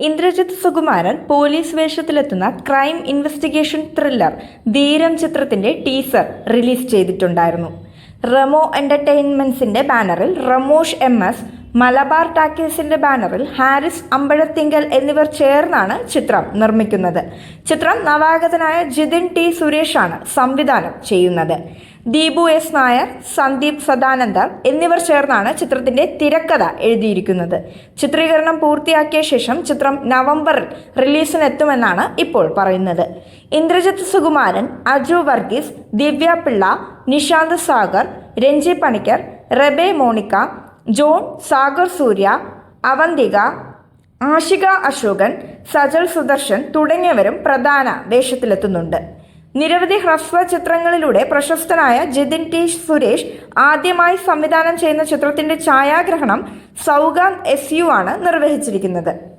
Indrajith Sukumaran police വേഷത്തിലെത്തുന്ന crime investigation thriller Dheeram ചിത്രത്തിന്റെ teaser release ചെയ്തിട്ടുണ്ടായിരുന്നു. റമോ എന്റർടൈൻമെന്റ്സിന്റെ ബാനറിൽ റമോഷ് എം എസ് മലബാർ ടാക്കീസിന്റെ ബാനറിൽ ഹാരിസ് അമ്പഴത്തിങ്കൽ എന്നിവർ ചേർന്നാണ് ചിത്രം നിർമ്മിക്കുന്നത്. ചിത്രം നവാഗതനായ ജിതിൻ ടി സുരേഷാണ് സംവിധാനം ചെയ്യുന്നത്. ദീപു എസ് നായർ സന്ദീപ് സദാനന്ദർ എന്നിവർ ചേർന്നാണ് ചിത്രത്തിന്റെ തിരക്കഥ എഴുതിയിരിക്കുന്നത്. ചിത്രീകരണം പൂർത്തിയാക്കിയ ശേഷം ചിത്രം നവംബറിൽ റിലീസിനെത്തുമെന്നാണ് ഇപ്പോൾ പറയുന്നത്. ഇന്ദ്രജിത്ത് സുകുമാരൻ അജു വർഗീസ് ദിവ്യ പിള്ള നിഷാന്ത് സാഗർ രഞ്ജി പണിക്കർ റെബെ മോണിക്ക ജോൺ സാഗർ സൂര്യ അവന്തിക ആഷിക അശോകൻ സജൽ സുദർശൻ തുടങ്ങിയവരും പ്രധാന വേഷത്തിലെത്തുന്നുണ്ട്. നിരവധി ഹ്രസ്വ ചിത്രങ്ങളിലൂടെ പ്രശസ്തനായ ജിതിൻ ടി. സുരേഷ് ആദ്യമായി സംവിധാനം ചെയ്യുന്ന ചിത്രത്തിന്റെ ഛായാഗ്രഹണം സൗഗാന്ത് എസ് യു ആണ് നിർവഹിച്ചിരിക്കുന്നത്.